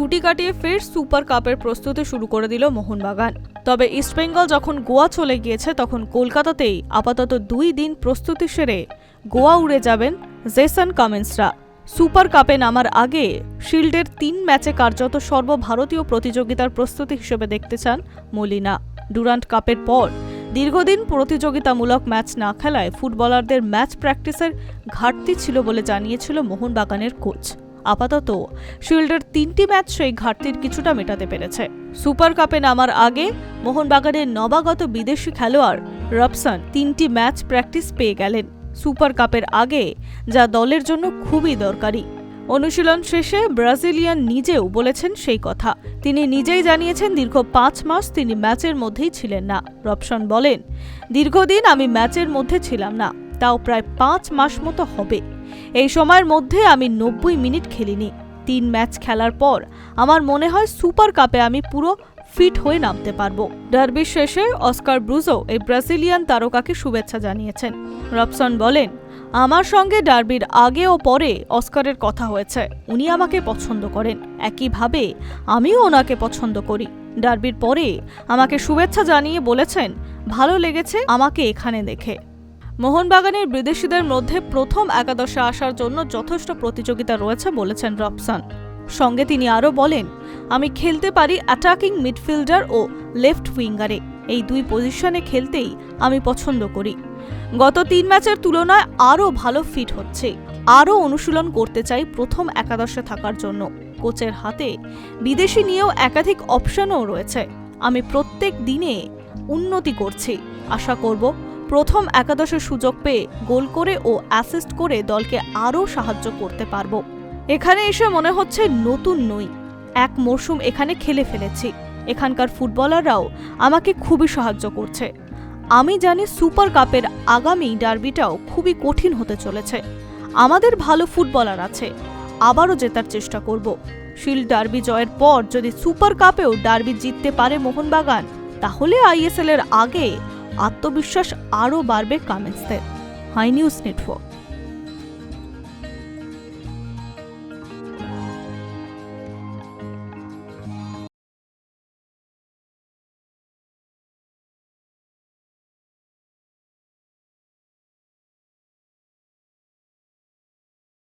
ছুটি কাটিয়ে ফের সুপার কাপের প্রস্তুতি শুরু করে দিল মোহনবাগান। তবে ইস্টবেঙ্গল যখন গোয়া চলে গিয়েছে, তখন কলকাতাতেই আপাতত দুই দিন প্রস্তুতি সেরে গোয়া উড়ে যাবেন জেসন কামেন্সরা। সুপার কাপে নামার আগে শিল্ডের তিন ম্যাচে কার্যত সর্বভারতীয় প্রতিযোগিতার প্রস্তুতি হিসেবে দেখতে চান মলিনা। ডুরান্ট কাপের পর দীর্ঘদিন প্রতিযোগিতামূলক ম্যাচ না খেলায় ফুটবলারদের ম্যাচ প্র্যাকটিসের ঘাটতি ছিল বলে জানিয়েছিল মোহনবাগানের কোচ। আপাতত শিল্ডের তিনটি ম্যাচ সেই ঘাটতির কিছুটা মেটাতে পেরেছে। সুপার কাপে নামার আগে মোহনবাগানের নবাগত বিদেশি খেলোয়াড় রবসন তিনটি ম্যাচ প্র্যাকটিস পেয়ে গেলেন। সুপার কাপের আগে যা দলের জন্য খুবই দরকারি। অনুশীলন শেষে ব্রাজিলিয়ান নিজেও বলেছেন সেই কথা। তিনি নিজেই জানিয়েছেন দীর্ঘ পাঁচ মাস তিনি ম্যাচের মধ্যেই ছিলেন না। রবসন বলেন, দীর্ঘদিন আমি ম্যাচের মধ্যে ছিলাম না। তাও প্রায় পাঁচ মাস মতো হবে। এই সময়ের মধ্যে আমি নব্বই মিনিট খেলিনি। তিন ম্যাচ খেলার পর আমার মনে হয় সুপার কাপে আমি পুরো ফিট হয়ে নামতে পারব। ডার্বি শেষে অস্কার ব্রুজো এই ব্রাজিলিয়ান তারকাকে শুভেচ্ছা জানিয়েছেন। রবসন বলেন, আমার সঙ্গে ডার্বির আগে ও পরে অস্কারের কথা হয়েছে। উনি আমাকে পছন্দ করেন। একইভাবে আমিও ওনাকে পছন্দ করি। ডার্বির পরে আমাকে শুভেচ্ছা জানিয়ে বলেছেন, ভালো লেগেছে আমাকে এখানে দেখে। মোহনবাগানের বিদেশিদের মধ্যে প্রথম একাদশে আসার জন্য যথেষ্ট প্রতিযোগিতা রয়েছে বলেছেন রবসান সঙ্গে তিনি আরও বলেন, আমি খেলতে পারি অ্যাটাকিং মিডফিল্ডার ও লেফট উইঙ্গারে। এই দুই পজিশনে খেলতেই আমি পছন্দ করি। গত তিন ম্যাচের তুলনায় আরও ভালো ফিট হচ্ছে। আরও অনুশীলন করতে চাই প্রথম একাদশে থাকার জন্য। কোচের হাতে বিদেশি নিয়েও একাধিক অপশনও রয়েছে। আমি প্রত্যেক দিনে উন্নতি করছি। আশা করব প্রথম একাদশের সুযোগ পেয়ে গোল করে ও অ্যাসিস্ট করে দলকে আরও সাহায্য করতে পারব। এখানে এসে মনে হচ্ছে নতুন নই। এক মরশুম এখানে খেলে ফেলেছি। এখানকার ফুটবলাররাও আমাকে খুবই সাহায্য করছে। আমি জানি সুপার কাপের আগামী ডার্বিটাও খুবই কঠিন হতে চলেছে। আমাদের ভালো ফুটবলার আছে। আবারও জেতার চেষ্টা করব। শিল্ড ডার্বি জয়ের পর যদি সুপার কাপেও ডার্বি জিততে পারে মোহনবাগান, তাহলে আইএসএল এর আগে আত্মবিশ্বাস আরও বাড়বে কামেন্সদের হাই নিউজ নেটওয়ার্ক।